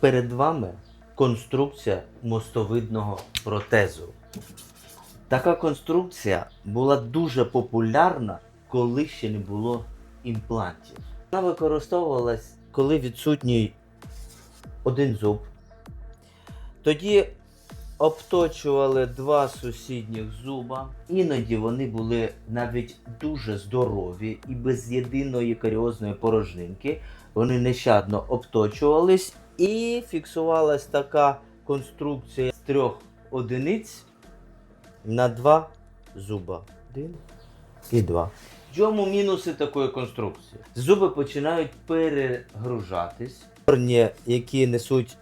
Перед вами конструкція мостовидного протезу. Така конструкція була дуже популярна, коли ще не було імплантів. Вона використовувалась, коли відсутній один зуб. Тоді обточували два сусідніх зуба. Іноді вони були навіть дуже здорові і без єдиної каріозної порожнинки. Вони нещадно обточувались і фіксувалась така конструкція з трьох одиниць на два зуба. Один і два. В чому мінуси такої конструкції? Зуби починають перегружатись. Корні, які несуть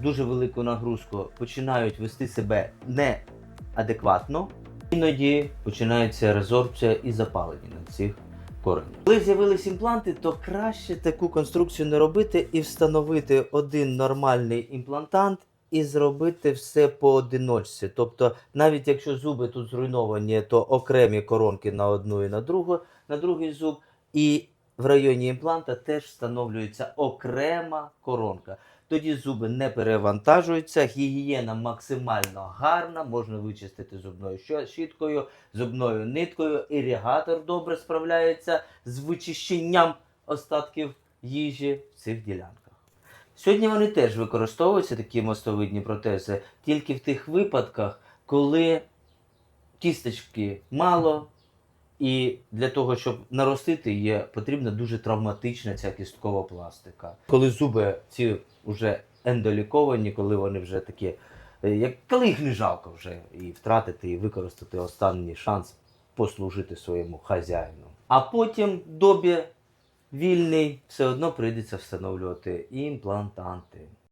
дуже велику нагрузку, починають вести себе неадекватно. Іноді починається резорбція і запалення на цих коренів. Коли з'явились імпланти, то краще таку конструкцію не робити і встановити один нормальний імплантант і зробити все поодиночці. Тобто, навіть якщо зуби тут зруйновані, то окремі коронки на одну і на другу, на другий зуб, і в районі імпланта теж встановлюється окрема коронка. Тоді зуби не перевантажуються, гігієна максимально гарна, можна вичистити зубною щіткою, зубною ниткою, іригатор добре справляється з вичищенням остатків їжі в цих ділянках. Сьогодні вони теж використовуються, такі мостовидні протези, тільки в тих випадках, коли кісточки мало, і для того, щоб наростити, є потрібна дуже травматична ця кісткова пластика. Коли зуби ці вже ендоліковані, коли вони вже такі, е, як коли їх не жалко вже і втратити, і використати останній шанс послужити своєму хазяїну. А потім добі вільний все одно прийдеться встановлювати імплантанти.